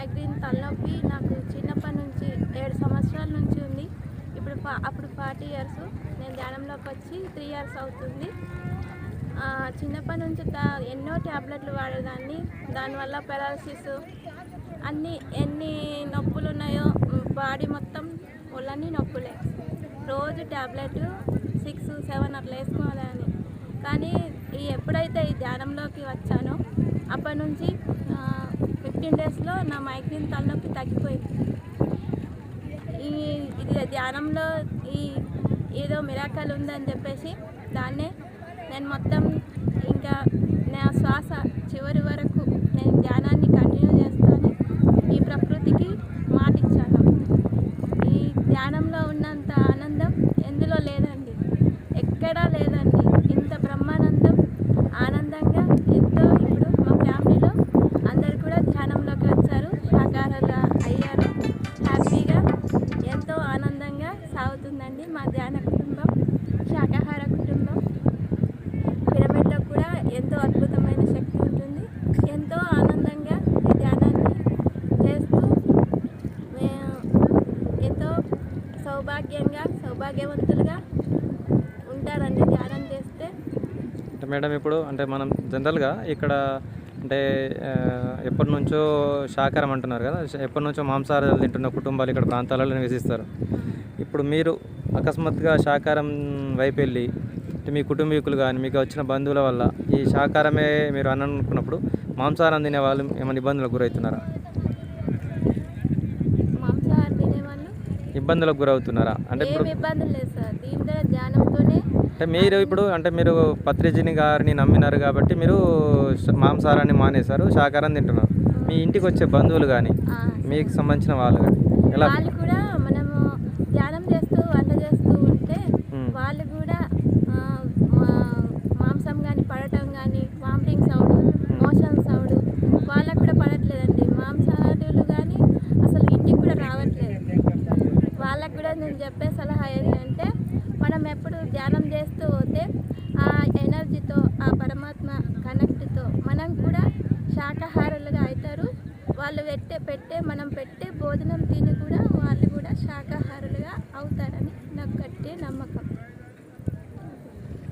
Migraine తలనొప్పి నాకు చిన్నప్పటి నుంచి ఏడు సంవత్సరాల నుంచి ఉంది. ఇప్పుడు అప్పుడు ఫార్టీ ఇయర్స్. నేను ధ్యానంలోకి వచ్చి త్రీ ఇయర్స్ అవుతుంది. చిన్నప్పటి నుంచి ఎన్నో ట్యాబ్లెట్లు వాడేదాన్ని. దానివల్ల పెరాలసిస్ అన్ని ఎన్ని నొప్పులు ఉన్నాయో బాడీ మొత్తం ఒళ్ళన్నీ నొప్పులే. రోజు ట్యాబ్లెట్ సిక్స్ సెవెన్ అట్లా వేసుకోవాలని కానీ ఎప్పుడైతే ఈ ధ్యానంలోకి వచ్చానో అప్పటి నుంచి ఫిఫ్టీన్ డేస్లో నా మైగ్రేన్ తలనొప్పి తగ్గిపోయింది. ఈ ఇది ధ్యానంలో ఈ ఏదో మిరాకల్ ఉందని చెప్పేసి దాన్నే నేను మొత్తం ఇంకా నా శ్వాస చివరి వరకు నేను ధ్యానాన్ని కంటిన్యూ చేస్తాను. ఈ ప్రకృతికి మాటిచ్చాను. ఈ ధ్యానంలో ఉన్నంత ఆనందం ఎందులో లేదండి? ఎక్కడా లేదండి. సాగుతుందండి మా ధ్యాన కుటుంబం శాకాహార కుటుంబం. పిరమిడ్లో కూడా ఎంతో అద్భుతమైన శక్తి ఉంటుంది. ఎంతో ఆనందంగా ఈ ధ్యానాన్ని చేస్తూ ఎంతో సౌభాగ్యంగా సౌభాగ్యవంతులుగా ఉంటారండి ధ్యానం చేస్తే. అంటే మేడం ఇప్పుడు అంటే మనం జనరల్గా ఇక్కడ అంటే ఎప్పటి నుంచో శాకాహారం అంటున్నారు కదా ఎప్పటి నుంచో మాంసాహారాలు తింటున్న కుటుంబాలు ఇక్కడ ప్రాంతాలలో నివసిస్తారు. ఇప్పుడు మీరు అకస్మాత్తుగా శాకాహారం వైపు వెళ్ళి అంటే మీ కుటుంబీకులు కానీ మీకు వచ్చిన బంధువుల వల్ల ఈ శాకాహారమే మీరు అని అనుకున్నప్పుడు మాంసాహారం తినే వాళ్ళు ఏమైనా ఇబ్బందులకు గురవుతున్నారా? ఇబ్బందులకు గురవుతున్నారా? అంటే ఇప్పుడు అంటే మీరు ఇప్పుడు అంటే మీరు పత్రిజిని గారిని నమ్మినారు కాబట్టి మీరు మాంసాహారాన్ని మానేశారు శాకాహారం తింటున్నారు. మీ ఇంటికి వచ్చే బంధువులు కానీ మీకు సంబంధించిన వాళ్ళు కానీ ఎలా వాళ్ళు కూడా మనము ధ్యానం చేస్తూ వంట చేస్తూ ఉంటే మ్మ్. వాళ్ళు కూడా ఆ, మా- మాంసం కానీ పడటం కానీ వామిటింగ్ సౌండ్ మోషన్ సౌండ్ వాళ్ళకు కూడా పడట్లేదండి. మాంసాహారులు కానీ అసలు ఇంటికి కూడా రావట్లేదు. వాళ్ళకు కూడా నేను చెప్పే సలహా ఏది అంటే మనం ఎప్పుడు ధ్యానం చేస్తూ పోతే ఆ ఎనర్జీతో ఆ పరమాత్మ కనెక్ట్తో మనం కూడా శాకాహారులుగా అవుతారు. వాళ్ళు పెట్టే పెట్టే మనం పెట్టే భోజనం తిని కూడా